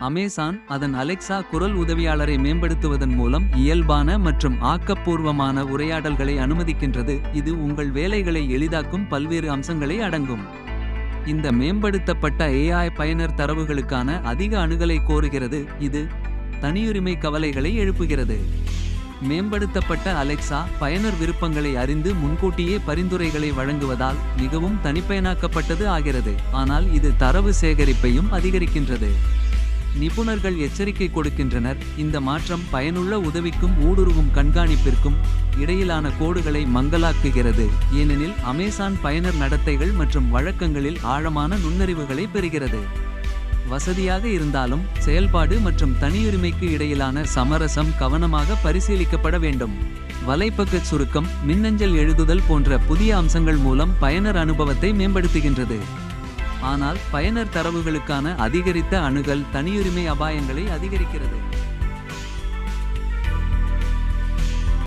Amazon அதன் Alexa குரல் உதவியாளரை மேம்படுத்துவதன் மூலம் இயல்பான மற்றும் ஆக்கப்பூர்வமான உரையாடல்களை அனுமதிக்கின்றது. இது உங்கள் வேலைகளை எளிதாக்கும் பல்வேறு அம்சங்களை அடங்கும். இந்த மேம்படுத்தப்பட்ட ஏஐ பயனர் தரவுகளுக்கான அதிக அணுகலை கோருகிறது. இது தனியுரிமை கவலைகளை எழுப்புகிறது. மேம்படுத்தப்பட்ட அலெக்சா பயனர் விருப்பங்களை அறிந்து முன்கூட்டியே பரிந்துரைகளை வழங்குவதால் மிகவும் தனிப்பயனாக்கப்பட்டது ஆகிறது. ஆனால் இது தரவு சேகரிப்பையும் அதிகரிக்கின்றது. நிபுணர்கள் எச்சரிக்கை கொடுக்கின்றனர். இந்த மாற்றம் பயனுள்ள உதவிக்கும் ஊடுருவும் கண்காணிப்பிற்கும் இடையிலான கோடுகளை மங்கலாக்குகிறது. ஏனெனில் அமேசான் பயனர் நடத்தைகள் மற்றும் வழக்கங்களில் ஆழமான நுண்ணறிவுகளை பெறுகிறது. வசதியாக இருந்தாலும் செயல்பாடு மற்றும் தனியுரிமைக்கு இடையிலான சமரசம் கவனமாக பரிசீலிக்கப்பட வேண்டும். வலைப்பக்க சுருக்கம் மின்னஞ்சல் எழுதுதல் போன்ற புதிய அம்சங்கள் மூலம் பயனர் அனுபவத்தை மேம்படுத்துகின்றது. ஆனால் பயனர் தரவுகளுக்கான அதிகரித்த அணுகல் தனியுரிமை அபாயங்களை அதிகரிக்கிறது.